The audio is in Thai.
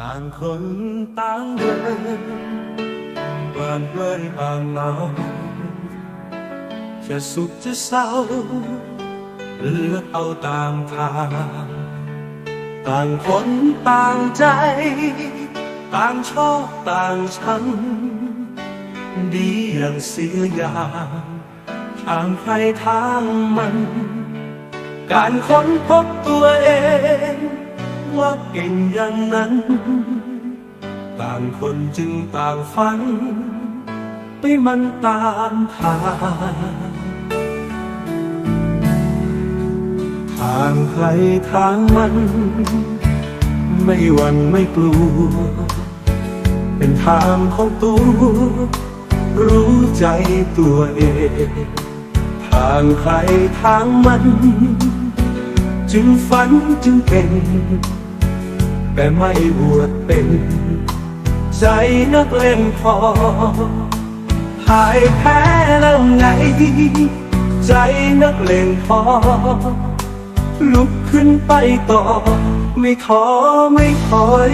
ต่างคนต่างเดินเปิดเผยบางเงาจะสุขจะเศร้าเลือกเอาตามทางต่างคนต่างใจ ต่างชอบต่างชังดีอย่างเสียอย่างทางใครทางมัน การค้นพบตัวเอง ว่าเก่งอย่างนั้น ต่างคนจึงต่างฝัน ไปมันตามทางทางใครทางมัน ไม่หวั่นไม่กลัว เป็นทางของตัว รู้ใจตัวเองทางใครทางมัน จึงฝันจึงเป็น แต่ไม่บวชเป็น ใจนักเล่นพอหายแพ้แล้วไง ใจนักเล่นพอ ลุกขึ้นไปต่อ ไม่ท้อไม่ถอย